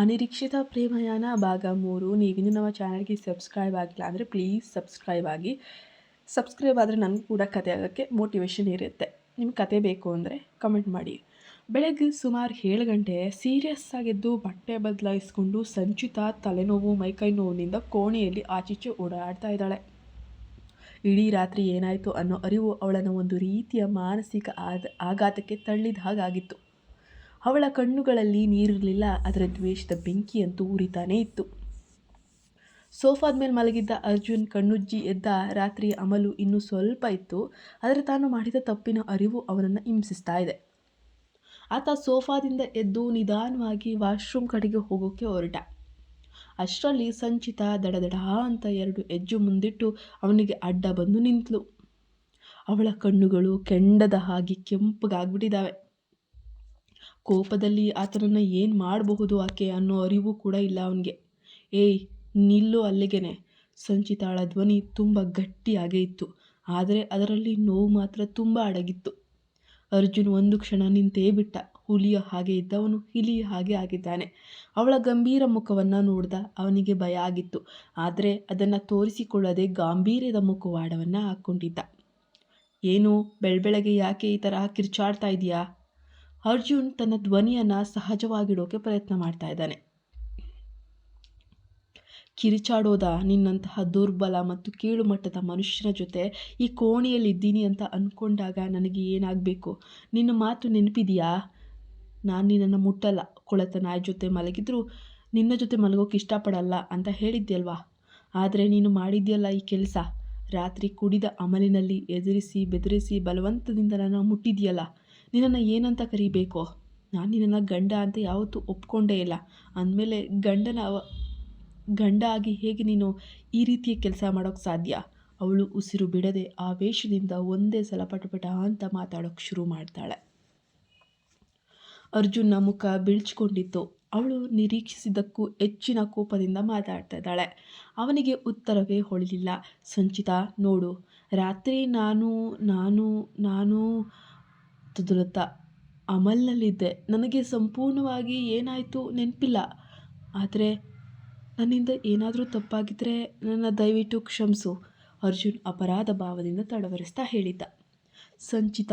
ಅನಿರೀಕ್ಷಿತ ಪ್ರೇಮಯಾನ ಭಾಗ ಮೂರು. ನೀವಿನ್ನೂ ನಮ್ಮ ಚಾನಲ್ಗೆ ಸಬ್ಸ್ಕ್ರೈಬ್ ಆಗಿಲ್ಲ ಅಂದರೆ ಪ್ಲೀಸ್ ಸಬ್ಸ್ಕ್ರೈಬ್ ಆಗಿ. ಸಬ್ಸ್ಕ್ರೈಬ್ ಆದರೆ ನನಗೆ ಕೂಡ ಕತೆ ಆಗೋಕ್ಕೆ ಮೋಟಿವೇಶನ್ ಇರುತ್ತೆ. ನಿಮ್ಗೆ ಕತೆ ಬೇಕು ಅಂದರೆ ಕಮೆಂಟ್ ಮಾಡಿ. ಬೆಳಗ್ಗೆ ಸುಮಾರು ಏಳು ಗಂಟೆ ಸೀರಿಯಸ್ ಆಗಿದ್ದು ಬಟ್ಟೆ ಬದಲಾಯಿಸ್ಕೊಂಡು ಸಂಚಿತ ತಲೆನೋವು ಮೈಕೈ ನೋವಿನಿಂದ ಕೋಣೆಯಲ್ಲಿ ಆಚೀಚೆ ಓಡಾಡ್ತಾ ಇದ್ದಾಳೆ. ಇಡೀ ರಾತ್ರಿ ಏನಾಯಿತು ಅನ್ನೋ ಅರಿವು ಅವಳನ್ನು ಒಂದು ರೀತಿಯ ಮಾನಸಿಕ ಆಘಾತಕ್ಕೆ ತಳ್ಳಿದ ಹಾಗಾಗಿತ್ತು. ಅವಳ ಕಣ್ಣುಗಳಲ್ಲಿ ನೀರಿರಲಿಲ್ಲ, ಅದರ ದ್ವೇಷದ ಬೆಂಕಿಯಂತೂ ಉರಿತಾನೇ ಇತ್ತು. ಸೋಫಾದ ಮೇಲೆ ಮಲಗಿದ್ದ ಅರ್ಜುನ್ ಕಣ್ಣುಜ್ಜಿ ಎದ್ದ ರಾತ್ರಿ ಅಮಲು ಇನ್ನೂ ಸ್ವಲ್ಪ ಇತ್ತು, ಆದರೆ ತಾನು ಮಾಡಿದ ತಪ್ಪಿನ ಅರಿವು ಅವನನ್ನು ಹಿಂಸಿಸ್ತಾ ಇದೆ. ಆತ ಸೋಫಾದಿಂದ ಎದ್ದು ನಿಧಾನವಾಗಿ ವಾಶ್ರೂಮ್ ಕಡೆಗೆ ಹೋಗೋಕ್ಕೆ ಹೊರಟ. ಅಷ್ಟರಲ್ಲಿ ಸಂಚಿತ ದಡದಡ ಅಂತ ಎರಡು ಹೆಜ್ಜು ಮುಂದಿಟ್ಟು ಅವನಿಗೆ ಅಡ್ಡ ಬಂದು ನಿಂತಳು ಅವಳ ಕಣ್ಣುಗಳು ಕೆಂಡದ ಹಾಗೆ ಕೆಂಪಗಾಗ್ಬಿಟ್ಟಿದ್ದಾವೆ. ಕೋಪದಲ್ಲಿ ಆತನನ್ನು ಏನು ಮಾಡಬಹುದು ಆಕೆ ಅನ್ನೋ ಅರಿವು ಕೂಡ ಇಲ್ಲ ಅವನಿಗೆ. ಏಯ್, ನಿಲ್ಲು ಅಲ್ಲಿಗೆನೆ. ಸಂಚಿತಾಳ ಧ್ವನಿ ತುಂಬ ಗಟ್ಟಿಯಾಗೇ ಇತ್ತು. ಆದರೆ ಅದರಲ್ಲಿ ನೋವು ಮಾತ್ರ ತುಂಬ ಅಡಗಿತ್ತು. ಅರ್ಜುನ್ ಒಂದು ಕ್ಷಣ ನಿಂತೇ ಬಿಟ್ಟ. ಹುಲಿಯ ಹಾಗೆ ಇದ್ದವನು ಹಿಲಿಯ ಹಾಗೆ ಆಗಿದ್ದಾನೆ. ಅವಳ ಗಂಭೀರ ಮುಖವನ್ನು ನೋಡ್ದ ಅವನಿಗೆ ಭಯ ಆಗಿತ್ತು. ಆದರೆ ಅದನ್ನು ತೋರಿಸಿಕೊಳ್ಳದೆ ಗಾಂಭೀರ್ಯದ ಮುಖವಾಡವನ್ನು ಹಾಕ್ಕೊಂಡಿದ್ದ ಏನು, ಬೆಳಬೆಳಗ್ಗೆ ಯಾಕೆ ಈ ಥರ ಕಿರ್ಚಾಡ್ತಾ ಇದೆಯಾ? ಅರ್ಜುನ್ ತನ್ನ ಧ್ವನಿಯನ್ನು ಸಹಜವಾಗಿಡೋಕೆ ಪ್ರಯತ್ನ ಮಾಡ್ತಾ ಇದ್ದಾನೆ. ಕಿರಿಚಾಡೋದ ನಿನ್ನಂತಹ ದುರ್ಬಲ ಮತ್ತು ಕೀಳುಮಟ್ಟದ ಮನುಷ್ಯನ ಜೊತೆ ಈ ಕೋಣೆಯಲ್ಲಿದ್ದೀನಿ ಅಂತ ಅಂದ್ಕೊಂಡಾಗ ನನಗೆ ಏನಾಗಬೇಕು? ನಿನ್ನ ಮಾತು ನೆನಪಿದೆಯಾ? ನಾನು ನಿನ್ನನ್ನು ಮುಟ್ಟಲ್ಲ. ಕೊಳತ ನಾಯಿ ಜೊತೆ ಮಲಗಿದ್ರು ನಿನ್ನ ಜೊತೆ ಮಲಗೋಕೆ ಇಷ್ಟಪಡಲ್ಲ ಅಂತ ಹೇಳಿದ್ಯಲ್ವಾ? ಆದರೆ ನೀನು ಮಾಡಿದ್ಯಲ್ಲ ಈ ಕೆಲಸ? ರಾತ್ರಿ ಕುಡಿದ ಅಮಲಿನಲ್ಲಿ ಎದುರಿಸಿ ಬೆದರಿಸಿ ಬಲವಂತದಿಂದ ನಾನು ಮುಟ್ಟಿದ್ಯಲ್ಲ? ನಿನ್ನನ್ನು ಏನಂತ ಕರಿಬೇಕು? ನಾನು ನಿನ್ನನ್ನು ಗಂಡ ಅಂತ ಯಾವತ್ತೂ ಒಪ್ಕೊಂಡೇ ಇಲ್ಲ. ಅಂದಮೇಲೆ ಗಂಡನ ಗಂಡ ಆಗಿ ಹೇಗೆ ನೀನು ಈ ರೀತಿಯ ಕೆಲಸ ಮಾಡೋಕ್ಕೆ ಸಾಧ್ಯ? ಅವಳು ಉಸಿರು ಬಿಡದೆ ಆವೇಶದಿಂದ ಒಂದೇ ಸಲ ಪಟಪಟ ಅಂತ ಮಾತಾಡೋಕ್ಕೆ ಶುರು ಮಾಡ್ತಾಳೆ. ಅರ್ಜುನ್ನ ಮುಖ ಬಿಳ್ಚ್ಕೊಂಡಿತ್ತು. ಅವಳು ನಿರೀಕ್ಷಿಸಿದ್ದಕ್ಕೂ ಹೆಚ್ಚಿನ ಕೋಪದಿಂದ ಮಾತಾಡ್ತಾ ಇದ್ದಾಳೆ. ಅವನಿಗೆ ಉತ್ತರವೇ ಹೊಳಿಲಿಲ್ಲ. ಸಂಚಿತ, ನೋಡು. ರಾತ್ರಿ ನಾನು ನಾನು ನಾನು ತುದುರುತ್ತಾ ಅಮಲ್ನಲ್ಲಿದ್ದೆ ನನಗೆ ಸಂಪೂರ್ಣವಾಗಿ ಏನಾಯಿತು ನೆನಪಿಲ್ಲ. ಆದರೆ ನನ್ನಿಂದ ಏನಾದರೂ ತಪ್ಪಾಗಿದ್ದರೆ ನನ್ನ ದಯವಿಟ್ಟು ಕ್ಷಮಿಸು. ಅರ್ಜುನ್ ಅಪರಾಧ ಭಾವದಿಂದ ತಡವರಿಸ್ತಾ ಹೇಳಿದ್ದ. ಸಂಚಿತ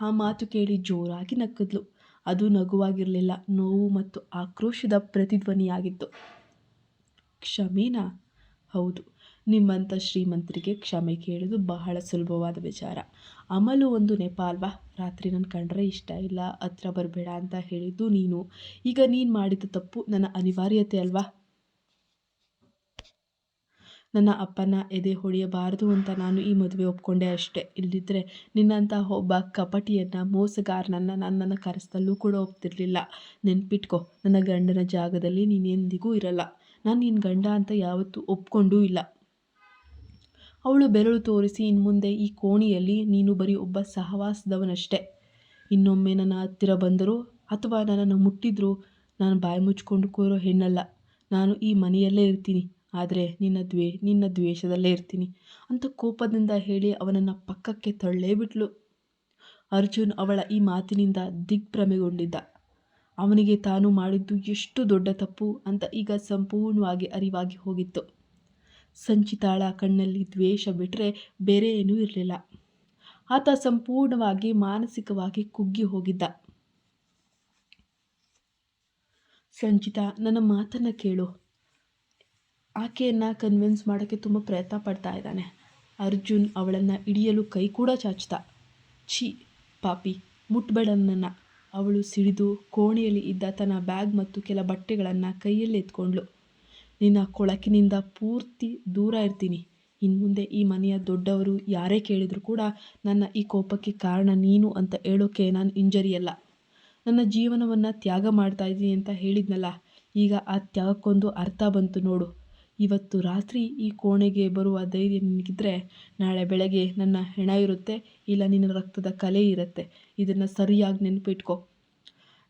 ಆ ಮಾತು ಕೇಳಿ ಜೋರಾಗಿ ನಕ್ಕದ್ಲು ಅದು ನಗುವಾಗಿರಲಿಲ್ಲ. ನೋವು ಮತ್ತು ಆಕ್ರೋಶದ ಪ್ರತಿಧ್ವನಿಯಾಗಿತ್ತು. ಕ್ಷಮೇನಾ? ಹೌದು. ನಿಮ್ಮಂಥ ಶ್ರೀಮಂತರಿಗೆ ಕ್ಷಮೆ ಕೇಳೋದು ಬಹಳ ಸುಲಭವಾದ ವಿಚಾರ. ಅಮಲು ಒಂದು ನೆಪ ಅಲ್ವಾ ರಾತ್ರಿ ನನ್ನ ಕಂಡ್ರೆ ಇಷ್ಟ ಇಲ್ಲ, ಹತ್ರ ಬರಬೇಡ ಅಂತ ಹೇಳಿದ್ದು ನೀನು. ಈಗ ನೀನು ಮಾಡಿದ ತಪ್ಪು ನನ್ನ ಅನಿವಾರ್ಯತೆ ಅಲ್ವಾ? ನನ್ನ ಅಪ್ಪನ ಎದೆ ಹೊಡೆಯಬಾರದು ಅಂತ ನಾನು ಈ ಮದುವೆ ಒಪ್ಕೊಂಡೆ ಅಷ್ಟೇ. ಇಲ್ಲದಿದ್ದರೆ ನಿನ್ನಂಥ ಒಬ್ಬ ಕಪಟಿಯನ್ನು, ಮೋಸಗಾರನನ್ನು ನಾನು ನನ್ನ ಕೂಡ ಒಪ್ತಿರಲಿಲ್ಲ. ನೆನ್ಪಿಟ್ಕೊ, ನನ್ನ ಗಂಡನ ಜಾಗದಲ್ಲಿ ನೀನೆಂದಿಗೂ ಇರಲ್ಲ. ನಾನು ನಿನ್ನ ಗಂಡ ಅಂತ ಯಾವತ್ತೂ ಒಪ್ಕೊಂಡೂ ಇಲ್ಲ. ಅವಳು ಬೆರಳು ತೋರಿಸಿ, ಇನ್ಮುಂದೆ ಈ ಕೋಣಿಯಲ್ಲಿ ನೀನು ಬರೀ ಒಬ್ಬ ಸಹವಾಸದವನಷ್ಟೇ. ಇನ್ನೊಮ್ಮೆ ನನ್ನ ಹತ್ತಿರ ಬಂದರೂ ಅಥವಾ ನನ್ನನ್ನು ಮುಟ್ಟಿದ್ರೂ ನಾನು ಬಾಯಿ ಮುಚ್ಕೊಂಡು ಕೂರೋ ಹೆಣ್ಣಲ್ಲ. ನಾನು ಈ ಮನೆಯಲ್ಲೇ ಇರ್ತೀನಿ. ಆದರೆ ನಿನ್ನ ದ್ವೇ, ನಿನ್ನ ದ್ವೇಷದಲ್ಲೇ ಇರ್ತೀನಿ ಅಂತ ಕೋಪದಿಂದ ಹೇಳಿ ಅವನನ್ನು ಪಕ್ಕಕ್ಕೆ ತಳ್ಳೇ ಬಿಟ್ಲು. ಅರ್ಜುನ್ ಅವಳ ಈ ಮಾತಿನಿಂದ ದಿಗ್ಭ್ರಮೆಗೊಂಡಿದ್ದ. ಅವನಿಗೆ ತಾನು ಮಾಡಿದ್ದು ಎಷ್ಟು ದೊಡ್ಡ ತಪ್ಪು ಅಂತ ಈಗ ಸಂಪೂರ್ಣವಾಗಿ ಅರಿವಾಗಿ ಹೋಗಿತ್ತು. ಸಂಚಿತಾಳ ಕಣ್ಣಲ್ಲಿ ದ್ವೇಷ ಬಿಟ್ಟರೆ ಬೇರೆ ಏನೂ ಇರಲಿಲ್ಲ. ಆತ ಸಂಪೂರ್ಣವಾಗಿ ಮಾನಸಿಕವಾಗಿ ಕುಗ್ಗಿ ಹೋಗಿದ್ದ. ಸಂಚಿತ, ನನ್ನ ಮಾತನ್ನು ಕೇಳು. ಆಕೆಯನ್ನು ಕನ್ವಿನ್ಸ್ ಮಾಡೋಕ್ಕೆ ತುಂಬ ಪ್ರಯತ್ನ ಪಡ್ತಾ ಇದ್ದಾನೆ. ಅರ್ಜುನ್ ಅವಳನ್ನು ಹಿಡಿಯಲು ಕೈ ಕೂಡ ಚಾಚ್ತ. ಛಿ, ಪಾಪಿ ಮುಟ್ಬೇಡ ನನ್ನ ಅವಳು ಸಿಡಿದು ಕೋಣೆಯಲ್ಲಿ ಇದ್ದ ತನ್ನ ಬ್ಯಾಗ್ ಮತ್ತು ಕೆಲ ಬಟ್ಟೆಗಳನ್ನು ಕೈಯಲ್ಲಿ ಎತ್ಕೊಂಡ್ಳು. ನಿನ್ನ ಕೊಳಕಿನಿಂದ ಪೂರ್ತಿ ದೂರ ಇರ್ತೀನಿ. ಇನ್ನು ಮುಂದೆ ಈ ಮನೆಯ ದೊಡ್ಡವರು ಯಾರೇ ಕೇಳಿದರೂ ಕೂಡ ನನ್ನ ಈ ಕೋಪಕ್ಕೆ ಕಾರಣ ನೀನು ಅಂತ ಹೇಳೋಕ್ಕೆ ನಾನು ಇಂಜರಿಯಲ್ಲ ನನ್ನ ಜೀವನವನ್ನು ತ್ಯಾಗ ಮಾಡ್ತಾ ಇದ್ದೀನಿ ಅಂತ ಹೇಳಿದ್ನಲ್ಲ. ಈಗ ಆ ತ್ಯಾಗಕ್ಕೊಂದು ಅರ್ಥ ಬಂತು ನೋಡು. ಇವತ್ತು ರಾತ್ರಿ ಈ ಕೋಣೆಗೆ ಬರುವ ಧೈರ್ಯ ನಿನಗಿದ್ರೆ ನಾಳೆ ಬೆಳಗ್ಗೆ ನನ್ನ ಹೆಣ ಇರುತ್ತೆ, ಇಲ್ಲ ನಿನ್ನ ರಕ್ತದ ಕಲೆ ಇರುತ್ತೆ. ಇದನ್ನು ಸರಿಯಾಗಿ ನೆನಪಿಟ್ಕೊ.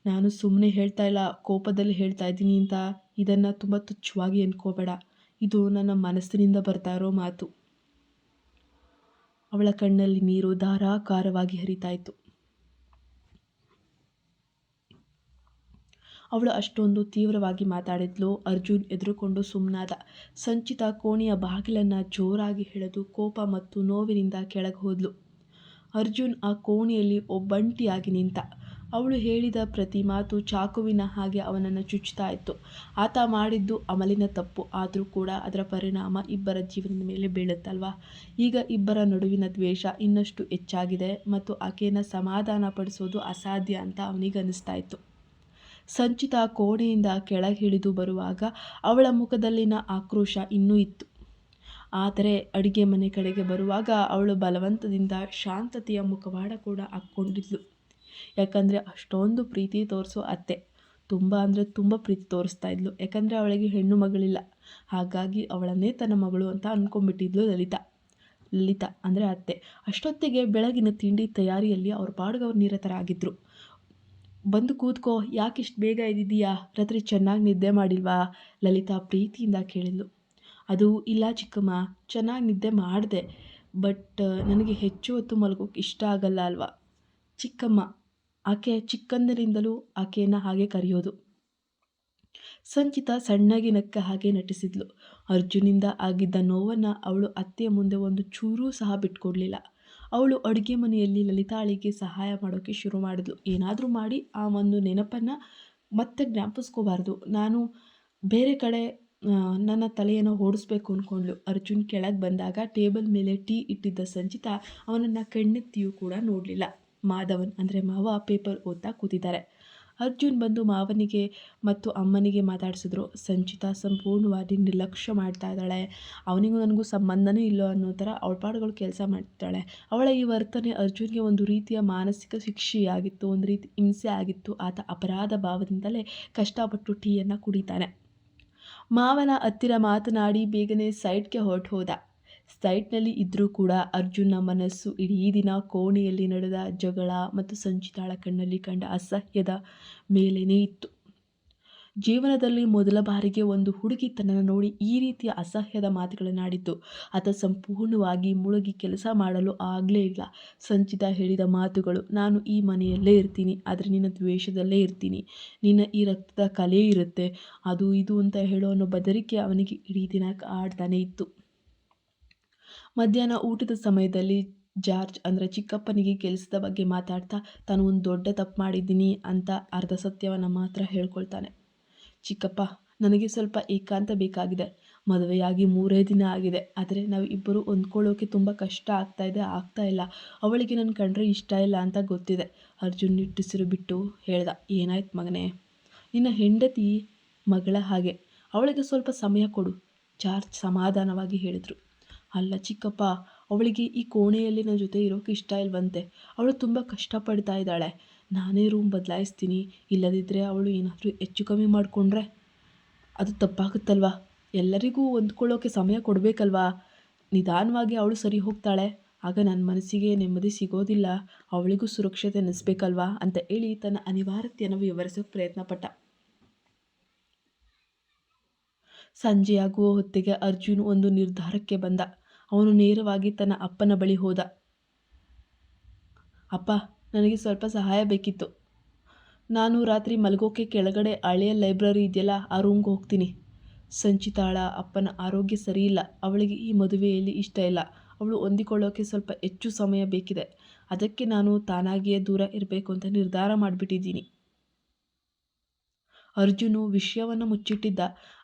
ನಾನು ಸುಮ್ಮನೆ ಹೇಳ್ತಾ ಇಲ್ಲ, ಕೋಪದಲ್ಲಿ ಹೇಳ್ತಾ ಇದ್ದೀನಿ ಅಂತ. ಇದನ್ನು ತುಂಬ ತುಚ್ಛವಾಗಿ ಅನ್ಕೋಬೇಡ. ಇದು ನನ್ನ ಮನಸ್ಸಿನಿಂದ ಬರ್ತಾ ಇರೋ ಮಾತು. ಅವಳ ಕಣ್ಣಲ್ಲಿ ನೀರು ಧಾರಾಕಾರವಾಗಿ ಹರಿತಾ ಇತ್ತು ಅವಳು ಅಷ್ಟೊಂದು ತೀವ್ರವಾಗಿ ಮಾತಾಡಿದ್ಲು. ಅರ್ಜುನ್ ಎದುರುಕೊಂಡು ಸುಮ್ಮನಾದ ಸಂಚಿತ ಕೋಣೆಯ ಬಾಗಿಲನ್ನು ಜೋರಾಗಿ ಹಿಡಿದು ಕೋಪ ಮತ್ತು ನೋವಿನಿಂದ ಕೆಳಗೆ ಹೋದ್ಲು. ಅರ್ಜುನ್ ಆ ಕೋಣೆಯಲ್ಲಿ ಒಬ್ಬಂಟಿಯಾಗಿ ನಿಂತ. ಅವಳು ಹೇಳಿದ ಪ್ರತಿ ಮಾತು ಚಾಕುವಿನ ಹಾಗೆ ಅವನನ್ನು ಚುಚ್ಚುತ್ತಾ ಇತ್ತು. ಆತ ಮಾಡಿದ್ದು ಅಮಲಿನ ತಪ್ಪು. ಆದರೂ ಕೂಡ ಅದರ ಪರಿಣಾಮ ಇಬ್ಬರ ಜೀವನದ ಮೇಲೆ ಬೀಳುತ್ತಲ್ವಾ? ಈಗ ಇಬ್ಬರ ನಡುವಿನ ದ್ವೇಷ ಇನ್ನಷ್ಟು ಹೆಚ್ಚಾಗಿದೆ ಮತ್ತು ಆಕೆಯನ್ನು ಸಮಾಧಾನ ಪಡಿಸೋದು ಅಸಾಧ್ಯ ಅಂತ ಅವನಿಗೆ ಅನ್ನಿಸ್ತಾ ಇತ್ತು. ಸಂಚಿತ ಕೋಣೆಯಿಂದ ಕೆಳಗಿಳಿದು ಬರುವಾಗ ಅವಳ ಮುಖದಲ್ಲಿನ ಆಕ್ರೋಶ ಇನ್ನೂ ಇತ್ತು. ಆದರೆ ಅಡಿಗೆ ಮನೆ ಕಡೆಗೆ ಬರುವಾಗ ಅವಳು ಬಲವಂತದಿಂದ ಶಾಂತತೆಯ ಮುಖವಾಡ ಕೂಡ ಹಾಕ್ಕೊಂಡಿದ್ಲು. ಯಾಕಂದರೆ ಅಷ್ಟೊಂದು ಪ್ರೀತಿ ತೋರಿಸೋ ಅತ್ತೆ. ತುಂಬ ಅಂದರೆ ತುಂಬ ಪ್ರೀತಿ ತೋರಿಸ್ತಾ ಇದ್ಲು. ಯಾಕಂದರೆ ಅವಳಿಗೆ ಹೆಣ್ಣು ಮಗಳಿಲ್ಲ. ಹಾಗಾಗಿ ಅವಳನ್ನೇ ತನ್ನ ಮಗಳು ಅಂತ ಅಂದ್ಕೊಂಡ್ಬಿಟ್ಟಿದ್ಲು ಲಲಿತಾ. ಲಲಿತಾ ಅಂದರೆ ಅತ್ತೆ. ಅಷ್ಟೊತ್ತಿಗೆ ಬೆಳಗಿನ ತಿಂಡಿ ತಯಾರಿಯಲ್ಲಿ ಅವ್ರ ಪಾಡುಗವ್ರು ನಿರತರಾಗಿದ್ದರು ಬಂದು ಕೂತ್ಕೋ, ಯಾಕಿಷ್ಟು ಬೇಗ ಇದ್ದಿದ್ದೀಯಾ ರಾತ್ರಿ ಚೆನ್ನಾಗಿ ನಿದ್ದೆ ಮಾಡಿಲ್ವಾ? ಲಲಿತಾ ಪ್ರೀತಿಯಿಂದ ಕೇಳಿದ್ಲು. ಅದು ಇಲ್ಲ ಚಿಕ್ಕಮ್ಮ, ಚೆನ್ನಾಗಿ ನಿದ್ದೆ ಮಾಡಿದೆ, ಬಟ್, ನನಗೆ ಹೆಚ್ಚು ಹೊತ್ತು ಮಲಗೋಕೆ ಇಷ್ಟ ಆಗಲ್ಲ ಅಲ್ವಾ? ಚಿಕ್ಕಮ್ಮ ಆಕೆ ಚಿಕ್ಕಂದಿನಿಂದಲೂ ಆಕೆಯನ್ನು ಹಾಗೆ ಕರೆಯೋದು. ಸಂಚಿತ ಸಣ್ಣಗೆ ನಕ್ಕ ಹಾಗೆ ನಟಿಸಿದ್ಲು. ಅರ್ಜುನಿಂದ ಆಗಿದ್ದ ನೋವನ್ನು ಅವಳು ಅತ್ತೆಯ ಮುಂದೆ ಒಂದು ಚೂರೂ ಸಹ ಬಿಟ್ಕೊಡ್ಲಿಲ್ಲ. ಅವಳು ಅಡುಗೆ ಮನೆಯಲ್ಲಿ ಲಲಿತಾಳಿಗೆ ಸಹಾಯ ಮಾಡೋಕ್ಕೆ ಶುರು ಮಾಡಿದ್ಲು. ಏನಾದರೂ ಮಾಡಿ ಆ ಒಂದು ನೆನಪನ್ನು ಮತ್ತೆ ಜ್ಞಾಪಿಸ್ಕೋಬಾರ್ದು. ನಾನು ಬೇರೆ ಕಡೆ ನನ್ನ ತಲೆಯನ್ನು ಓಡಿಸ್ಬೇಕು ಅಂದ್ಕೊಂಡ್ಳು ಅರ್ಜುನ್ ಕೆಳಗೆ ಬಂದಾಗ ಟೇಬಲ್ ಮೇಲೆ ಟೀ ಇಟ್ಟಿದ್ದ ಸಂಚಿತ ಅವನನ್ನು ಕಣ್ಣೆತ್ತಿಯೂ ಕೂಡ ನೋಡಲಿಲ್ಲ. ಮಾಧವನ್ ಅಂದರೆ ಮಾವ ಪೇಪರ್ ಓದ್ತಾ ಕೂತಿದ್ದಾರೆ. ಅರ್ಜುನ್ ಬಂದು ಮಾವನಿಗೆ ಮತ್ತು ಅಮ್ಮನಿಗೆ ಮಾತಾಡಿಸಿದ್ರು. ಸಂಚಿತ ಸಂಪೂರ್ಣವಾಗಿ ನಿರ್ಲಕ್ಷ್ಯ ಮಾಡ್ತಾ ಇದ್ದಾಳೆ. ಅವನಿಗೂ ನನಗೂ ಸಂಬಂಧನೇ ಇಲ್ಲೋ ಅನ್ನೋ ಥರ ಅವಳ ಪಾಡುಗಳು ಕೆಲಸ ಮಾಡ್ತಾಳೆ. ಅವಳ ಈ ವರ್ತನೆ ಅರ್ಜುನ್ಗೆ ಒಂದು ರೀತಿಯ ಮಾನಸಿಕ ಶಿಕ್ಷೆಯಾಗಿತ್ತು, ಒಂದು ರೀತಿ ಹಿಂಸೆ ಆಗಿತ್ತು. ಆತ ಅಪರಾಧ ಭಾವದಿಂದಲೇ ಕಷ್ಟಪಟ್ಟು ಟೀಯನ್ನು ಕುಡಿತಾನೆ. ಮಾವನ ಹತ್ತಿರ ಮಾತನಾಡಿ ಬೇಗನೆ ಸೈಡ್ಗೆ ಹೊರಟು ಹೋದ ಸೈಟ್ನಲ್ಲಿ ಇದ್ದರೂ ಕೂಡ ಅರ್ಜುನ್ನ ಮನಸ್ಸು ಇಡೀ ದಿನ ಕೋಣೆಯಲ್ಲಿ ನಡೆದ ಜಗಳ ಮತ್ತು ಸಂಚಿತಾಳ ಕಣ್ಣಲ್ಲಿ ಕಂಡ ಅಸಹ್ಯದ ಮೇಲೇನೇ ಇತ್ತು. ಜೀವನದಲ್ಲಿ ಮೊದಲ ಬಾರಿಗೆ ಒಂದು ಹುಡುಗಿ ತನ್ನನ್ನು ನೋಡಿ ಈ ರೀತಿಯ ಅಸಹ್ಯದ ಮಾತುಗಳನ್ನಾಡಿದ್ದು ಆತ ಸಂಪೂರ್ಣವಾಗಿ ಮುಳುಗಿ ಕೆಲಸ ಮಾಡಲು ಆಗಲೇ ಇಲ್ಲ. ಸಂಚಿತ ಹೇಳಿದ ಮಾತುಗಳು, ನಾನು ಈ ಮನೆಯಲ್ಲೇ ಇರ್ತೀನಿ, ಆದರೆ ನಿನ್ನ ದ್ವೇಷದಲ್ಲೇ ಇರ್ತೀನಿ. ನಿನ್ನ ಈ ರಕ್ತದ ಕಲೆ ಇರುತ್ತೆ. ಅದು ಇದು ಅಂತ ಹೇಳೋ ಅನ್ನೋ ಬದರಿಕೆ ಅವನಿಗೆ ಇಡೀ ದಿನ ಆಡ್ತಾನೆ ಇತ್ತು. ಮಧ್ಯಾಹ್ನ ಊಟದ ಸಮಯದಲ್ಲಿ ಜಾರ್ಜ್ ಅಂದರೆ ಚಿಕ್ಕಪ್ಪನಿಗೆ ಕೆಲಸದ ಬಗ್ಗೆ ಮಾತಾಡ್ತಾ, ತಾನು ಒಂದು ದೊಡ್ಡ ತಪ್ಪು ಮಾಡಿದ್ದೀನಿ ಅಂತ ಅರ್ಧ ಸತ್ಯವನ್ನು ಮಾತ್ರ ಹೇಳ್ಕೊಳ್ತಾನೆ. ಚಿಕ್ಕಪ್ಪ, ನನಗೆ ಸ್ವಲ್ಪ ಏಕಾಂತ ಬೇಕಾಗಿದೆ. ಮದುವೆಯಾಗಿ ಮೂರೇ ದಿನ ಆಗಿದೆ. ಆದರೆ ನಾವು ಇಬ್ಬರು ಹೊಂದ್ಕೊಳ್ಳೋಕೆ ತುಂಬ ಕಷ್ಟ ಆಗ್ತಾ ಇದೆ, ಆಗ್ತಾ ಇಲ್ಲ. ಅವಳಿಗೆ ನನ್ನ ಕಂಡ್ರೆ ಇಷ್ಟ ಇಲ್ಲ ಅಂತ ಗೊತ್ತಿದೆ. ಅರ್ಜುನ್ ನಿಟ್ಟುಸಿರು ಬಿಟ್ಟು ಹೇಳ್ದ, ಏನಾಯ್ತು ಮಗನೇ? ನಿನ್ನ ಹೆಂಡತಿ ಮಗಳ ಹಾಗೆ. ಅವಳಿಗೆ ಸ್ವಲ್ಪ ಸಮಯ ಕೊಡು, ಜಾರ್ಜ್ ಸಮಾಧಾನವಾಗಿ ಹೇಳಿದರು. ಅಲ್ಲ ಚಿಕ್ಕಪ್ಪ, ಅವಳಿಗೆ ಈ ಕೋಣೆಯಲ್ಲಿ ನನ್ನ ಜೊತೆ ಇರೋಕೆ ಇಷ್ಟ ಇಲ್ವಂತೆ. ಅವಳು ತುಂಬ ಕಷ್ಟಪಡ್ತಾ ಇದ್ದಾಳೆ. ನಾನೇ ರೂಮ್ ಬದಲಾಯಿಸ್ತೀನಿ. ಇಲ್ಲದಿದ್ದರೆ ಅವಳು ಏನಾದರೂ ಹೆಚ್ಚು ಕಮ್ಮಿ ಮಾಡಿಕೊಂಡ್ರೆ ಅದು ತಪ್ಪಾಗುತ್ತಲ್ವಾ? ಎಲ್ಲರಿಗೂ ಹೊಂದ್ಕೊಳ್ಳೋಕೆ ಸಮಯ ಕೊಡಬೇಕಲ್ವಾ? ನಿಧಾನವಾಗಿ ಅವಳು ಸರಿ ಹೋಗ್ತಾಳೆ. ಆಗ ನನ್ನ ಮನಸ್ಸಿಗೆ ನೆಮ್ಮದಿ ಸಿಗೋದಿಲ್ಲ. ಅವಳಿಗೂ ಸುರಕ್ಷತೆ ಅನ್ನಿಸ್ಬೇಕಲ್ವಾ ಅಂತ ಹೇಳಿ ತನ್ನ ಅನಿವಾರ್ಯತೆಯನ್ನು ವಿವರಿಸೋಕೆ ಪ್ರಯತ್ನಪಟ್ಟ. ಸಂಜೆಯಾಗುವ ಹೊತ್ತಿಗೆ ಅರ್ಜುನ್ ಒಂದು ನಿರ್ಧಾರಕ್ಕೆ ಬಂದ. ಅವನು ನೇರವಾಗಿ ತನ್ನ ಅಪ್ಪನ ಬಳಿ ಹೋದ. ಅಪ್ಪ, ನನಗೆ ಸ್ವಲ್ಪ ಸಹಾಯ ಬೇಕಿತ್ತು. ನಾನು ರಾತ್ರಿ ಮಲಗೋಕೆ ಕೆಳಗಡೆ ಹಳೆಯ ಲೈಬ್ರರಿ ಇದೆಯಲ್ಲ, ಆ ರೂಮ್ಗೆ ಹೋಗ್ತೀನಿ. ಸಂಚಿತಾಳ ಅಪ್ಪನ ಆರೋಗ್ಯ ಸರಿಯಿಲ್ಲ. ಅವಳಿಗೆ ಈ ಮದುವೆಯಲ್ಲಿ ಇಷ್ಟ ಇಲ್ಲ. ಅವಳು ಹೊಂದಿಕೊಳ್ಳೋಕೆ ಸ್ವಲ್ಪ ಹೆಚ್ಚು ಸಮಯ ಬೇಕಿದೆ. ಅದಕ್ಕೆ ನಾನು ತಾನಾಗಿಯೇ ದೂರ ಇರಬೇಕು ಅಂತ ನಿರ್ಧಾರ ಮಾಡಿಬಿಟ್ಟಿದ್ದೀನಿ. ಅರ್ಜುನು ವಿಷಯವನ್ನು ಮುಚ್ಚಿಟ್ಟಿದ್ದ.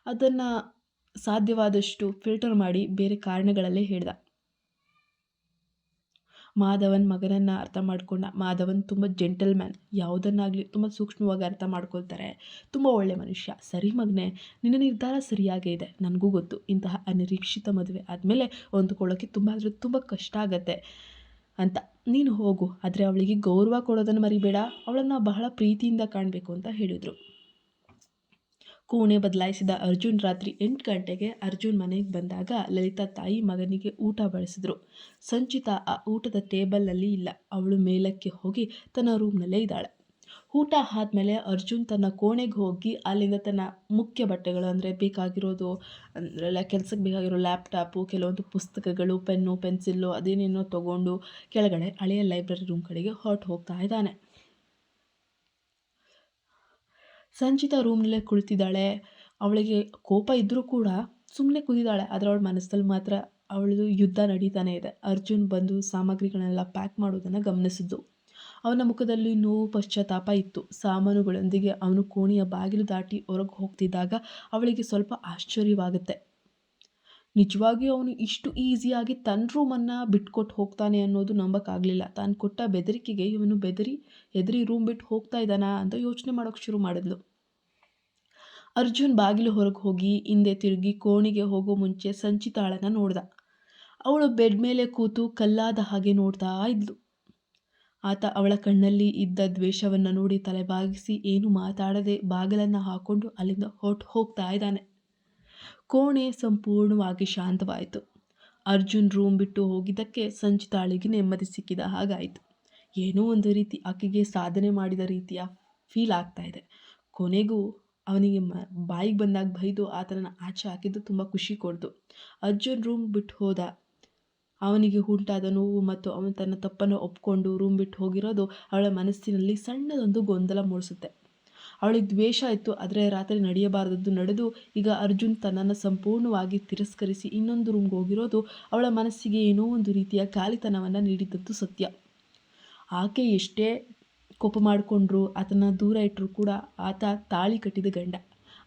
ಅದನ್ನು ಸಾಧ್ಯವಾದಷ್ಟು ಫಿಲ್ಟರ್ ಮಾಡಿ ಬೇರೆ ಕಾರಣಗಳಲ್ಲೇ ಹೇಳ್ದ. ಮಾಧವನ್ ಮಗನನ್ನು ಅರ್ಥ ಮಾಡ್ಕೊಂಡ. ಮಾಧವನ್ ತುಂಬ ಜೆಂಟಲ್ ಮ್ಯಾನ್ ಯಾವುದನ್ನಾಗಲಿ ತುಂಬ ಸೂಕ್ಷ್ಮವಾಗಿ ಅರ್ಥ ಮಾಡ್ಕೊಳ್ತಾರೆ. ತುಂಬ ಒಳ್ಳೆ ಮನುಷ್ಯ. ಸರಿ ಮಗನೆ, ನಿನ್ನ ನಿರ್ಧಾರ ಸರಿಯಾಗೇ ಇದೆ. ನನಗೂ ಗೊತ್ತು. ಇಂತಹ ಅನಿರೀಕ್ಷಿತ ಮದುವೆ ಆದಮೇಲೆ ಹೊಂದ್ಕೊಳ್ಳೋಕ್ಕೆ ತುಂಬ ಅಂದರೆ ತುಂಬ ಕಷ್ಟ ಆಗತ್ತೆ ಅಂತ. ನೀನು ಹೋಗು. ಆದರೆ ಅವಳಿಗೆ ಗೌರವ ಕೊಡೋದನ್ನು ಮರಿಬೇಡ. ಅವಳನ್ನು ಬಹಳ ಪ್ರೀತಿಯಿಂದ ಕಾಣಬೇಕು ಅಂತ ಹೇಳಿದರು. ಕೋಣೆ ಬದಲಾಯಿಸಿದ ಅರ್ಜುನ್ ರಾತ್ರಿ ಎಂಟು ಗಂಟೆಗೆ ಅರ್ಜುನ್ ಮನೆಗೆ ಬಂದಾಗ ಲಲಿತಾ ತಾಯಿ ಮಗನಿಗೆ ಊಟ ಬಳಸಿದ್ರು. ಸಂಚಿತ ಆ ಊಟದ ಟೇಬಲ್ನಲ್ಲಿ ಇಲ್ಲ. ಅವಳು ಮೇಲಕ್ಕೆ ಹೋಗಿ ತನ್ನ ರೂಮ್ನಲ್ಲೇ ಇದ್ದಾಳೆ. ಊಟ ಆದಮೇಲೆ ಅರ್ಜುನ್ ತನ್ನ ಕೋಣೆಗೆ ಹೋಗಿ ಅಲ್ಲಿಂದ ತನ್ನ ಮುಖ್ಯ ಬಟ್ಟೆಗಳು ಅಂದರೆ ಬೇಕಾಗಿರೋದು, ಅಂದರೆ ಕೆಲಸಕ್ಕೆ ಬೇಕಾಗಿರೋ ಲ್ಯಾಪ್ಟಾಪು ಕೆಲವೊಂದು ಪುಸ್ತಕಗಳು, ಪೆನ್ನು, ಪೆನ್ಸಿಲ್ಲು ಅದೇನೇನೋ ತೊಗೊಂಡು ಕೆಳಗಡೆ ಹಳೆಯ ಲೈಬ್ರರಿ ರೂಮ್ ಕಡೆಗೆ ಹೊರಟು ಹೋಗ್ತಾ ಇದ್ದಾನೆ. ಸಂಚಿತಾ ರೂಮ್ನಲ್ಲೇ ಕುಳಿತಿದ್ದಾಳೆ. ಅವಳಿಗೆ ಕೋಪ ಇದ್ದರೂ ಕೂಡ ಸುಮ್ಮನೆ ಕುದಿದಾಳೆ. ಆದರೆ ಅವಳ ಮನಸ್ಸಲ್ಲಿ ಮಾತ್ರ ಅವಳದು ಯುದ್ಧ ನಡೀತಾನೆ ಇದೆ. ಅರ್ಜುನ್ ಬಂದು ಸಾಮಗ್ರಿಗಳನ್ನೆಲ್ಲ ಪ್ಯಾಕ್ ಮಾಡೋದನ್ನು ಗಮನಿಸಿದ್ದು. ಅವನ ಮುಖದಲ್ಲಿ ನೋವು ಪಶ್ಚಾತ್ತಾಪ ಇತ್ತು. ಸಾಮಾನುಗಳೊಂದಿಗೆ ಅವನು ಕೋಣೆಯ ಬಾಗಿಲು ದಾಟಿ ಹೊರಗೆ ಹೋಗ್ತಿದ್ದಾಗ ಅವಳಿಗೆ ಸ್ವಲ್ಪ ಆಶ್ಚರ್ಯವಾಗುತ್ತೆ. ನಿಜವಾಗಿಯೂ ಅವನು ಇಷ್ಟು ಈಸಿಯಾಗಿ ತನ್ನ ರೂಮನ್ನು ಬಿಟ್ಕೊಟ್ಟು ಹೋಗ್ತಾನೆ ಅನ್ನೋದು ನಂಬಕ್ಕಾಗಲಿಲ್ಲ. ತಾನು ಕೊಟ್ಟ ಬೆದರಿಕೆಗೆ ಇವನು ಬೆದರಿ, ಎದರಿ ರೂಮ್ ಬಿಟ್ಟು ಹೋಗ್ತಾ ಇದ್ದಾನಾ ಅಂತ ಯೋಚನೆ ಮಾಡೋಕ್ಕೆ ಶುರು ಮಾಡಿದ್ಲು. ಅರ್ಜುನ್ ಬಾಗಿಲು ಹೊರಗೆ ಹೋಗಿ ಹಿಂದೆ ತಿರುಗಿ ಕೋಣಿಗೆ ಹೋಗೋ ಮುಂಚೆ ಸಂಚಿತಾಳನ ನೋಡ್ದ. ಅವಳು ಬೆಡ್ ಮೇಲೆ ಕೂತು ಕಲ್ಲಾದ ಹಾಗೆ ನೋಡ್ತಾ ಇದ್ಲು. ಆತ ಅವಳ ಕಣ್ಣಲ್ಲಿ ಇದ್ದ ದ್ವೇಷವನ್ನು ನೋಡಿ ತಲೆ ಬಾಗಿಸಿ ಏನು ಮಾತಾಡದೆ ಬಾಗಿಲನ್ನು ಹಾಕ್ಕೊಂಡು ಅಲ್ಲಿಂದ ಹೊಟ್ಟು ಹೋಗ್ತಾ ಇದ್ದಾನೆ. ಕೋಣೆ ಸಂಪೂರ್ಣವಾಗಿ ಶಾಂತವಾಯಿತು. ಅರ್ಜುನ್ ರೂಮ್ ಬಿಟ್ಟು ಹೋಗಿದ್ದಕ್ಕೆ ಸಂಚಿತಾಳಿಗೆ ನೆಮ್ಮದಿ ಸಿಕ್ಕಿದ ಹಾಗಾಯಿತು. ಏನೋ ಒಂದು ರೀತಿ ಆಕೆಗೆ ಸಾಧನೆ ಮಾಡಿದ ರೀತಿಯ ಫೀಲ್ ಆಗ್ತಾ ಇದೆ. ಕೊನೆಗೂ ಅವನಿಗೆ ಮ, ಬಾಯಿಗೆ ಬಂದಾಗ ಬೈದು ಆತನನ್ನು ಆಚೆ ಹಾಕಿದ್ದು ತುಂಬ ಖುಷಿ ಕೊಡ್ತು. ಅರ್ಜುನ್ ರೂಮ್ ಬಿಟ್ಟು ಹೋದ ಅವನಿಗೆ ಉಂಟಾದ ನೋವು ಮತ್ತು ಅವನು ತನ್ನ ತಪ್ಪನ್ನು ಒಪ್ಕೊಂಡು ರೂಮ್ ಬಿಟ್ಟು ಹೋಗಿರೋದು ಅವಳ ಮನಸ್ಸಿನಲ್ಲಿ ಸಣ್ಣದೊಂದು ಗೊಂದಲ ಮೂಡಿಸುತ್ತೆ. ಅವಳಿಗೆ ದ್ವೇಷ ಇತ್ತು ಆದರೆ ರಾತ್ರಿ ನಡೆಯಬಾರದದ್ದು ನಡೆದು ಈಗ ಅರ್ಜುನ್ ತನ್ನನ್ನು ಸಂಪೂರ್ಣವಾಗಿ ತಿರಸ್ಕರಿಸಿ ಇನ್ನೊಂದು ರೂಮ್ಗೆ ಹೋಗಿರೋದು ಅವಳ ಮನಸ್ಸಿಗೆ ಏನೋ ಒಂದು ರೀತಿಯ ಖಾಲಿತನವನ್ನು ನೀಡಿದ್ದದ್ದು ಸತ್ಯ. ಆಕೆ ಎಷ್ಟೇ ಕೋಪ ಮಾಡಿಕೊಂಡ್ರು ಆತನ ದೂರ ಇಟ್ಟರು ಕೂಡ ಆತ ತಾಳಿ ಕಟ್ಟಿದ ಗಂಡ.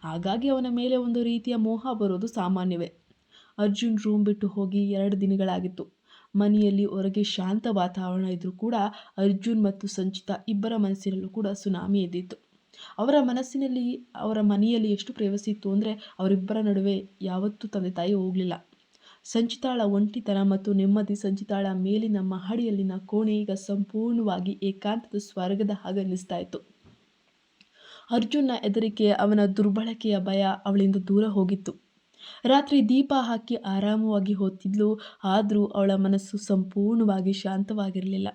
ಹಾಗಾಗಿ ಅವನ ಮೇಲೆ ಒಂದು ರೀತಿಯ ಮೋಹ ಬರೋದು ಸಾಮಾನ್ಯವೇ. ಅರ್ಜುನ್ ರೂಮ್ ಬಿಟ್ಟು ಹೋಗಿ ಎರಡು ದಿನಗಳಾಗಿತ್ತು. ಮನೆಯಲ್ಲಿ ಹೊರಗೆ ಶಾಂತ ವಾತಾವರಣ ಇದ್ದರೂ ಕೂಡ ಅರ್ಜುನ್ ಮತ್ತು ಸಂಚಿತಾ ಇಬ್ಬರ ಮನಸ್ಸಿನಲ್ಲೂ ಕೂಡ ಸುನಾಮಿ ಎದ್ದಿತ್ತು. ಅವರ ಮನಸ್ಸಿನಲ್ಲಿ, ಅವರ ಮನೆಯಲ್ಲಿ ಎಷ್ಟು ಪ್ರೇವಸಿತ್ತು ಅಂದರೆ ಅವರಿಬ್ಬರ ನಡುವೆ ಯಾವತ್ತೂ ತಂದೆ ತಾಯಿ ಹೋಗಲಿಲ್ಲ. ಸಂಚಿತಾಳ ಒಂಟಿತನ ಮತ್ತು ನೆಮ್ಮದಿ ಸಂಚಿತಾಳ ಮೇಲಿನ ಮಹಡಿಯಲ್ಲಿನ ಕೋಣೆ ಈಗ ಸಂಪೂರ್ಣವಾಗಿ ಏಕಾಂತದ ಸ್ವರ್ಗದ ಹಾಗೆ ಅನ್ನಿಸ್ತಾ ಇತ್ತು. ಅರ್ಜುನ್ನ ಹೆದರಿಕೆ, ಅವನ ದುರ್ಬಳಕೆಯ ಭಯ ಅವಳಿಂದ ದೂರ ಹೋಗಿತ್ತು. ರಾತ್ರಿ ದೀಪ ಹಾಕಿ ಆರಾಮವಾಗಿ ಹೋಗ್ತಿದ್ಲು, ಆದರೂ ಅವಳ ಮನಸ್ಸು ಸಂಪೂರ್ಣವಾಗಿ ಶಾಂತವಾಗಿರಲಿಲ್ಲ.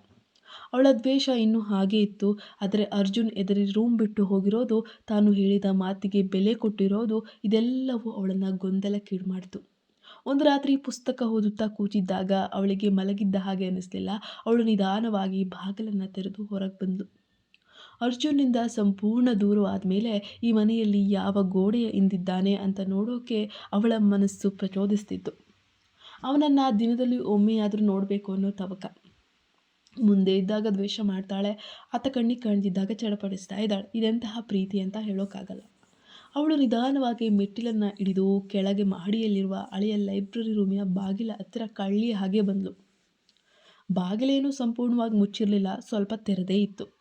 ಅವಳ ದ್ವೇಷ ಇನ್ನೂ ಹಾಗೇ ಇತ್ತು. ಆದರೆ ಅರ್ಜುನ್ ಎದುರಿ ರೂಮ್ ಬಿಟ್ಟು ಹೋಗಿರೋದು, ತಾನು ಹೇಳಿದ ಮಾತಿಗೆ ಬೆಲೆ ಕೊಟ್ಟಿರೋದು, ಇದೆಲ್ಲವೂ ಅವಳನ್ನು ಗೊಂದಲಕ್ಕೀಡು ಮಾಡಿತು. ಒಂದು ರಾತ್ರಿ ಪುಸ್ತಕ ಓದುತ್ತಾ ಕೂತಿದ್ದಾಗ ಅವಳಿಗೆ ಮಲಗಿದ್ದ ಹಾಗೆ ಅನ್ನಿಸ್ಲಿಲ್ಲ. ಅವಳು ನಿಧಾನವಾಗಿ ಬಾಗಿಲನ್ನು ತೆರೆದು ಹೊರಗೆ ಬಂದು ಅರ್ಜುನಿಂದ ಸಂಪೂರ್ಣ ದೂರವಾದ ಮೇಲೆ ಈ ಮನೆಯಲ್ಲಿ ಯಾವ ಗೋಡೆಯ ಹಿಂದಿದ್ದಾನೆ ಅಂತ ನೋಡೋಕೆ ಅವಳ ಮನಸ್ಸು ಪ್ರಚೋದಿಸ್ತಿತ್ತು. ಅವನನ್ನು ದಿನದಲ್ಲಿ ಒಮ್ಮೆಯಾದರೂ ನೋಡಬೇಕು ಅನ್ನೋ ತವಕ. ಮುಂದೆ ಇದ್ದಾಗ ದ್ವೇಷ ಮಾಡ್ತಾಳೆ. ಆತ ಕಣ್ಣಿಗೆ ಕಾಣ್ದಿದ್ದಾಗ ಚಡಪಡಿಸ್ತಾ ಇದ್ದಾಳೆ. ಇದೆಂತಹ ಪ್ರೀತಿ ಅಂತ ಹೇಳೋಕ್ಕಾಗಲ್ಲ. ಅವಳು ನಿಧಾನವಾಗಿ ಮೆಟ್ಟಿಲನ್ನು ಹಿಡಿದು ಕೆಳಗೆ ಮಹಡಿಯಲ್ಲಿರುವ ಹಳೆಯ ಲೈಬ್ರರಿ ರೂಮಿನ ಬಾಗಿಲ ಹತ್ತಿರ ಕಳ್ಳಿ ಹಾಗೆ ಬಂದಳು ಬಾಗಿಲೇನು ಸಂಪೂರ್ಣವಾಗಿ ಮುಚ್ಚಿರಲಿಲ್ಲ. ಸ್ವಲ್ಪ ತೆರೆದೇ ಇತ್ತು.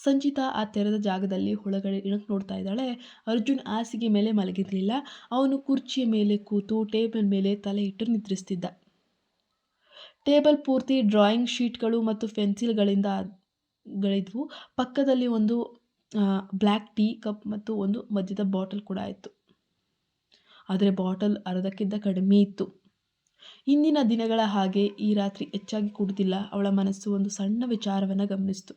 ಸಂಚಿತಾ ಆ ತೆರೆದ ಜಾಗದಲ್ಲಿ ಒಳಗಡೆ ಇಣಕ್ ನೋಡ್ತಾ ಇದ್ದಾಳೆ. ಅರ್ಜುನ್ ಹಾಸಿಗೆ ಮೇಲೆ ಮಲಗಿರಲಿಲ್ಲ. ಅವನು ಕುರ್ಚಿಯ ಮೇಲೆ ಕೂತು ಟೇಬಲ್ ಮೇಲೆ ತಲೆ ಇಟ್ಟು ನಿದ್ರಿಸ್ತಿದ್ದ. ಟೇಬಲ್ ಪೂರ್ತಿ ಡ್ರಾಯಿಂಗ್ ಶೀಟ್ಗಳು ಮತ್ತು ಪೆನ್ಸಿಲ್ಗಳಿಂದ ಗಳಿದ್ವು. ಪಕ್ಕದಲ್ಲಿ ಒಂದು ಬ್ಲ್ಯಾಕ್ ಟೀ ಕಪ್ ಮತ್ತು ಒಂದು ಮದ್ಯದ ಬಾಟಲ್ ಕೂಡ ಇತ್ತು. ಆದರೆ ಬಾಟಲ್ ಅರ್ಧಕ್ಕಿಂತ ಕಡಿಮೆ ಇತ್ತು. ಇಂದಿನ ದಿನಗಳ ಹಾಗೆ ಈ ರಾತ್ರಿ ಹೆಚ್ಚಾಗಿ ಕುಡಿದಿಲ್ಲ ಅವಳ ಮನಸ್ಸು ಒಂದು ಸಣ್ಣ ವಿಚಾರವನ್ನು ಗಮನಿಸಿತು.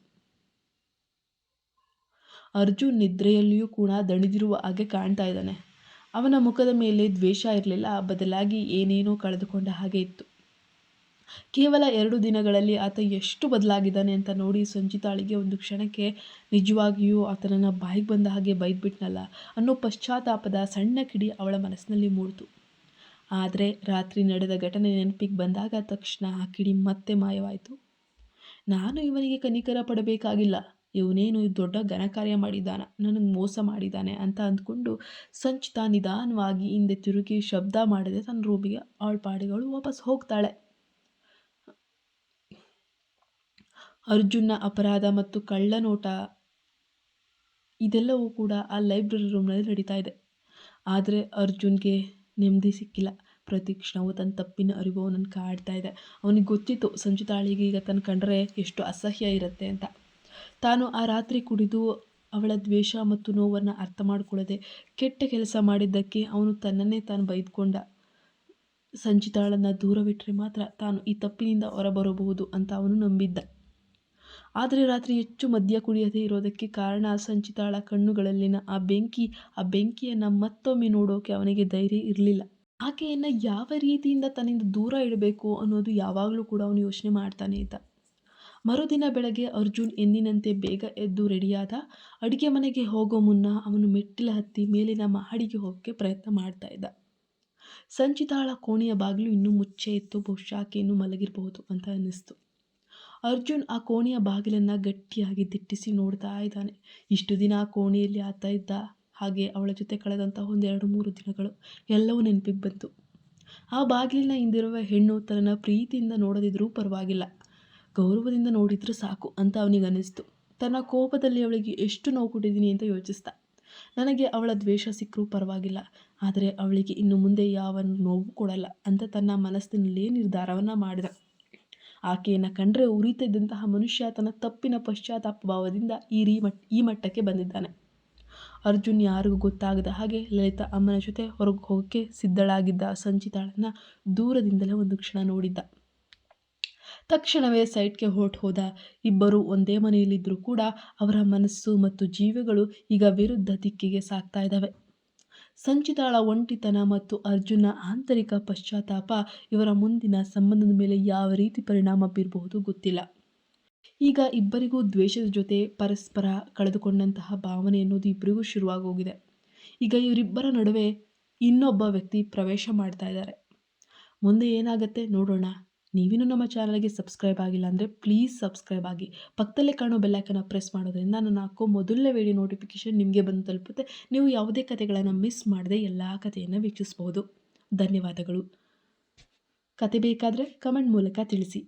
ಅರ್ಜುನ್ ನಿದ್ರೆಯಲ್ಲಿಯೂ ಕೂಡ ದಣಿದಿರುವ ಹಾಗೆ ಕಾಣ್ತಾ ಇದ್ದಾನೆ. ಅವನ ಮುಖದ ಮೇಲೆ ದ್ವೇಷ ಇರಲಿಲ್ಲ, ಬದಲಾಗಿ ಏನೇನೋ ಕಳೆದುಕೊಂಡ ಹಾಗೆ ಇತ್ತು. ಕೇವಲ ಎರಡು ದಿನಗಳಲ್ಲಿ ಆತ ಎಷ್ಟು ಬದಲಾಗಿದ್ದಾನೆ ಅಂತ ನೋಡಿ ಸಂಜಿತಾಳಿಗೆ ಒಂದು ಕ್ಷಣಕ್ಕೆ ನಿಜವಾಗಿಯೂ ಆತನನ್ನು ಬಾಯಿಗೆ ಬಂದ ಹಾಗೆ ಬೈದ್ಬಿಟ್ನಲ್ಲ ಅನ್ನೋ ಪಶ್ಚಾತ್ತಾಪದ ಸಣ್ಣ ಕಿಡಿ ಅವಳ ಮನಸ್ಸಿನಲ್ಲಿ ಮೂಡಿತು. ಆದರೆ ರಾತ್ರಿ ನಡೆದ ಘಟನೆ ನೆನಪಿಗೆ ಬಂದಾಗ ತಕ್ಷಣ ಆ ಕಿಡಿ ಮತ್ತೆ ಮಾಯವಾಯಿತು. ನಾನು ಇವನಿಗೆ ಕನಿಕರ ಪಡಬೇಕಾಗಿಲ್ಲ. ಇವನೇನು ದೊಡ್ಡ ಘನಕಾರ್ಯ ಮಾಡಿದ್ದಾನ ನನಗೆ ಮೋಸ ಮಾಡಿದ್ದಾನೆ ಅಂತ ಅಂದ್ಕೊಂಡು ಸಂಚಿತ ನಿಧಾನವಾಗಿ ಹಿಂದೆ ತಿರುಗಿ ಶಬ್ದ ಮಾಡದೆ ತನ್ನ ರೂಮಿಗೆ ಅವಳ ಪಾಡಿಗಳು ವಾಪಸ್ ಹೋಗ್ತಾಳೆ. ಅರ್ಜುನ್ನ ಅಪರಾಧ ಮತ್ತು ಕಳ್ಳನೋಟ ಇದೆಲ್ಲವೂ ಕೂಡ ಆ ಲೈಬ್ರರಿ ರೂಮ್ನಲ್ಲಿ ನಡೀತಾ ಇದೆ. ಆದರೆ ಅರ್ಜುನ್ಗೆ ನೆಮ್ಮದಿ ಸಿಕ್ಕಿಲ್ಲ. ಪ್ರತಿ ಕ್ಷಣವೂ ತನ್ನ ತಪ್ಪಿನ ಅರಿವು ಅವನನ್ನು ಕಾಡ್ತಾ ಇದೆ. ಅವನಿಗೆ ಗೊತ್ತಿತ್ತು, ಸಂಚಿತಾಳಿಗೆ ಈಗ ತನ್ನ ಕಂಡ್ರೆ ಎಷ್ಟು ಅಸಹ್ಯ ಇರುತ್ತೆ ಅಂತ. ತಾನು ಆ ರಾತ್ರಿ ಕುಡಿದು ಅವಳ ದ್ವೇಷ ಮತ್ತು ನೋವನ್ನು ಅರ್ಥ ಮಾಡಿಕೊಳ್ಳದೆ ಕೆಟ್ಟ ಕೆಲಸ ಮಾಡಿದ್ದಕ್ಕೆ ಅವನು ತನ್ನನ್ನೇ ತಾನು ಬೈದುಕೊಂಡ. ಸಂಚಿತಾಳನ್ನು ದೂರವಿಟ್ಟರೆ ಮಾತ್ರ ತಾನು ಈ ತಪ್ಪಿನಿಂದ ಹೊರಬರಬಹುದು ಅಂತ ಅವನು ನಂಬಿದ್ದ. ಆದರೆ ರಾತ್ರಿ ಹೆಚ್ಚು ಮದ್ಯ ಕುಡಿಯದೇ ಇರೋದಕ್ಕೆ ಕಾರಣ ಸಂಚಿತಾಳ ಕಣ್ಣುಗಳಲ್ಲಿನ ಆ ಬೆಂಕಿ, ಆ ಬೆಂಕಿಯನ್ನು ಮತ್ತೊಮ್ಮೆ ನೋಡೋಕೆ ಅವನಿಗೆ ಧೈರ್ಯ ಇರಲಿಲ್ಲ. ಆಕೆಯನ್ನು ಯಾವ ರೀತಿಯಿಂದ ತನ್ನಿಂದ ದೂರ ಇಡಬೇಕು ಅನ್ನೋದು ಯಾವಾಗಲೂ ಕೂಡ ಅವನು ಯೋಚನೆ ಮಾಡ್ತಾನೆ ಇದ್ದ. ಮರುದಿನ ಬೆಳಗ್ಗೆ ಅರ್ಜುನ್ ಎಂದಿನಂತೆ ಬೇಗ ಎದ್ದು ರೆಡಿಯಾದ ಅಡುಗೆ ಮನೆಗೆ ಹೋಗೋ ಮುನ್ನ ಅವನು ಮೆಟ್ಟಿಲ ಹತ್ತಿ ಮೇಲಿನ ಮಹಡಿಗೆ ಹೋಗೋಕ್ಕೆ ಪ್ರಯತ್ನ ಮಾಡ್ತಾ ಇದ್ದ. ಸಂಚಿತಾಳ ಕೋಣೆಯ ಬಾಗಿಲು ಇನ್ನೂ ಮುಚ್ಚೆ ಇತ್ತು, ಬಹುಶಃ ಇನ್ನೂ ಮಲಗಿರಬಹುದು ಅಂತ ಅನ್ನಿಸ್ತು. ಅರ್ಜುನ್ ಆ ಕೋಣೆಯ ಬಾಗಿಲನ್ನು ಗಟ್ಟಿಯಾಗಿ ದಿಟ್ಟಿಸಿ ನೋಡ್ತಾ ಇದ್ದಾನೆ. ಇಷ್ಟು ದಿನ ಆ ಕೋಣೆಯಲ್ಲಿ ಆತ ಇದ್ದ, ಹಾಗೆ ಅವಳ ಜೊತೆ ಕಳೆದಂಥ ಒಂದೆರಡು ಮೂರು ದಿನಗಳು ಎಲ್ಲವೂ ನೆನಪಿಗೆ ಬಂತು. ಆ ಬಾಗಿಲಿನ ಹಿಂದಿರುವ ಹೆಣ್ಣು ತನ್ನ ಪ್ರೀತಿಯಿಂದ ನೋಡದಿದ್ದರೂ ಪರವಾಗಿಲ್ಲ. ಗೌರವದಿಂದ ನೋಡಿದ್ರೆ ಸಾಕು ಅಂತ ಅವನಿಗೆ ಅನ್ನಿಸ್ತು. ತನ್ನ ಕೋಪದಲ್ಲಿ ಅವಳಿಗೆ ಎಷ್ಟು ನೋವು ಕೊಟ್ಟಿದ್ದೀನಿ ಅಂತ ಯೋಚಿಸ್ತ. ನನಗೆ ಅವಳ ದ್ವೇಷ ಸಿಕ್ಕರೂ ಪರವಾಗಿಲ್ಲ, ಆದರೆ ಅವಳಿಗೆ ಇನ್ನು ಮುಂದೆ ಯಾವ ನೋವು ಕೊಡಲ್ಲ ಅಂತ ತನ್ನ ಮನಸ್ಸಿನಲ್ಲೇ ನಿರ್ಧಾರವನ್ನು ಮಾಡಿದ. ಆಕೆಯನ್ನು ಕಂಡ್ರೆ ಉರಿತಿದ್ದಂತಹ ಮನುಷ್ಯ ತನ್ನ ತಪ್ಪಿನ ಪಶ್ಚಾತ್ತಾಪ ಭಾವದಿಂದ ಈ ರೀ ಮಟ್, ಈ ಮಟ್ಟಕ್ಕೆ ಬಂದಿದ್ದಾನೆ. ಅರ್ಜುನ್ ಯಾರಿಗೂ ಗೊತ್ತಾಗದ ಹಾಗೆ ಲಲಿತಾ ಅಮ್ಮನ ಜೊತೆ ಹೊರಗೆ ಹೋಗೋಕ್ಕೆ ಸಿದ್ಧಳಾಗಿದ್ದ ಸಂಚಿತಾಳನ್ನು ದೂರದಿಂದಲೇ ಒಂದು ಕ್ಷಣ ನೋಡಿದ್ದ. ತಕ್ಷಣವೇ ಸೈಟ್ಗೆ ಹೊರಟು ಹೋದ ಇಬ್ಬರು ಒಂದೇ ಮನೆಯಲ್ಲಿದ್ದರೂ ಕೂಡ ಅವರ ಮನಸ್ಸು ಮತ್ತು ಜೀವಗಳು ಈಗ ವಿರುದ್ಧ ದಿಕ್ಕಿಗೆ ಸಾಗ್ತಾ ಇದ್ದಾವೆ. ಸಂಚಿತಾಳ ಒಂಟಿತನ ಮತ್ತು ಅರ್ಜುನ ಆಂತರಿಕ ಪಶ್ಚಾತ್ತಾಪ ಇವರ ಮುಂದಿನ ಸಂಬಂಧದ ಮೇಲೆ ಯಾವ ರೀತಿ ಪರಿಣಾಮ ಬೀರಬಹುದು ಗೊತ್ತಿಲ್ಲ. ಈಗ ಇಬ್ಬರಿಗೂ ದ್ವೇಷದ ಜೊತೆ ಪರಸ್ಪರ ಕಳೆದುಕೊಂಡಂತಹ ಭಾವನೆ ಅನ್ನೋದು ಇಬ್ಬರಿಗೂ ಶುರುವಾಗೋಗಿದೆ. ಈಗ ಇವರಿಬ್ಬರ ನಡುವೆ ಇನ್ನೊಬ್ಬ ವ್ಯಕ್ತಿ ಪ್ರವೇಶ ಮಾಡ್ತಾ ಇದ್ದಾರೆ. ಮುಂದೆ ಏನಾಗುತ್ತೆ ನೋಡೋಣ. ನೀವಿನ್ನೂ ನಮ್ಮ ಚಾನಲ್ಗೆ ಸಬ್ಸ್ಕ್ರೈಬ್ ಆಗಿಲ್ಲ ಅಂದರೆ ಪ್ಲೀಸ್ ಸಬ್ಸ್ಕ್ರೈಬ್ ಆಗಿ. ಪಕ್ಕದಲ್ಲೇ ಕಾಣೋ ಬೆಲ್ಲೈಕನ್ನು ಪ್ರೆಸ್ ಮಾಡೋದ್ರಿಂದ ನಾನು ಹಾಕೋ ಮೊದಲನೇ ವಿಡಿಯೋ ನೋಟಿಫಿಕೇಶನ್ ನಿಮಗೆ ಬಂದು ತಲುಪುತ್ತೆ. ನೀವು ಯಾವುದೇ ಕಥೆಗಳನ್ನು ಮಿಸ್ ಮಾಡದೆ ಎಲ್ಲ ಕಥೆಯನ್ನು ವೀಕ್ಷಿಸ್ಬೋದು. ಧನ್ಯವಾದಗಳು. ಕತೆ ಬೇಕಾದರೆ ಕಮೆಂಟ್ ಮೂಲಕ ತಿಳಿಸಿ.